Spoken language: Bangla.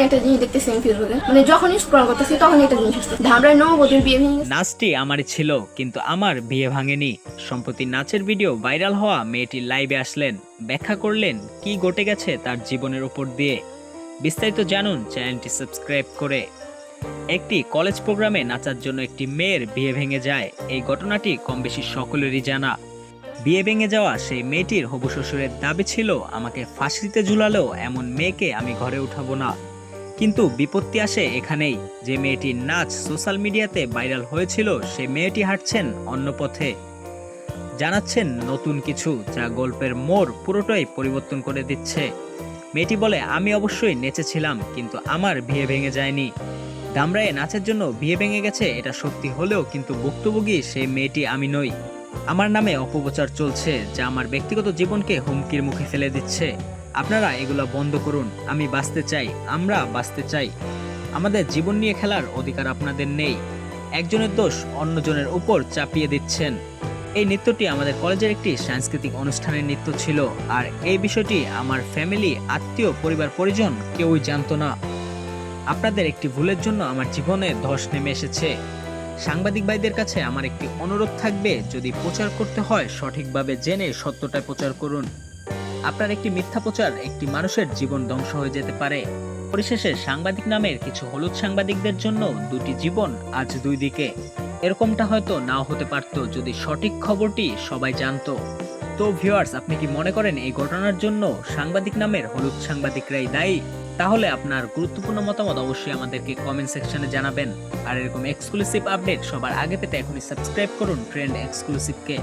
যখনই একটা জিনিস মানে যখনই স্ক্রল করতেছি, তখনই একটা জিনিস ধামরায় বিয়ে ভেঙে নাচটি আমারই ছিল, কিন্তু আমার বিয়ে ভাঙেনি। সম্প্রতি নাচের ভিডিও ভাইরাল হওয়া মেয়েটি লাইভে আসলেন। ব্যাখ্যা করলেন, কি ঘটে গেছে তার জীবনের উপর দিয়ে। বিস্তারিত জানুন চ্যানেলটি সাবস্ক্রাইব করে। একটি কলেজ প্রোগ্রামে নাচার জন্য একটি মেয়ের বিয়ে ভেঙে যায়। এই ঘটনাটি কম বেশি সকলেরই জানা। বিয়ে ভেঙে যাওয়া সেই মেয়েটির হবু শ্বশুরের দাবি ছিল, আমাকে ফাঁসিতে ঝুলালেও এমন মেয়েকে আমি ঘরে উঠাবো না। কিন্তু বিপত্তি আসে এখানেই। যে মেয়েটির নাচ সোশ্যাল মিডিয়াতে ভাইরাল হয়েছিল, সে মেয়েটি হাঁটছেন অন্য পথে। জানাচ্ছেন নতুন কিছু, যা গল্পের মোড় পুরোটাই পরিবর্তন করে দিচ্ছে। মেয়েটি বলে, আমি অবশ্যই নেচেছিলাম, কিন্তু আমার বিয়ে ভেঙে যায়নি। দামরায়ে নাচের জন্য বিয়ে ভেঙে গেছে, এটা সত্যি হলেও কিন্তু ভুক্তভোগী সেই মেয়েটি আমি নই। আমার নামে অপপ্রচার চলছে, যা আমার ব্যক্তিগত জীবনকে হুমকির মুখে ফেলে দিচ্ছে। আপনারা এগুলো বন্ধ করুন, আমি বাঁচতে চাই, আমরা বাঁচতে চাই। আমাদের জীবন নিয়ে খেলার অধিকার আপনাদের নেই। একজনের দোষ অন্যজনের উপর চাপিয়ে দিচ্ছেন। এই নৃত্যটি আমাদের কলেজের একটি সাংস্কৃতিক অনুষ্ঠানের নৃত্য ছিল, আর এই বিষয়টি আমার ফ্যামিলি আত্মীয়, পরিবার, পরিজন কেউই জানতো না। আপনাদের একটি ভুলের জন্য আমার জীবনে ধস নেমে এসেছে। সাংবাদিক ভাইদের কাছে আমার একটি অনুরোধ থাকবে, যদি প্রচার করতে হয়, সঠিকভাবে জেনে সত্যটা প্রচার করুন। আপনার একটি মিথ্যা প্রচার একটি মানুষের জীবন ধ্বংস হয়ে যেতে পারে। পরিশেষে সাংবাদিক নামের কিছু হলুদ সাংবাদিকদের জন্য দুটি জীবন আজ দুই দিকে। এরকমটা হয়তো নাও হতে পারত যদি সঠিক খবরটি সবাই জানতো। তো ভিউয়ার্স, আপনি কি মনে করেন এই ঘটনার জন্য সাংবাদিক নামের হলুদ সাংবাদিকরাই দায়ী? তাহলে আপনার গুরুত্বপূর্ণ মতামত অবশ্যই আমাদেরকে কমেন্ট সেকশনে জানাবেন। আর এরকম এক্সক্লুসিভ আপডেট সবার আগে পেতে এখনই সাবস্ক্রাইব করুন ট্রেন্ড এক্সক্লুসিভকে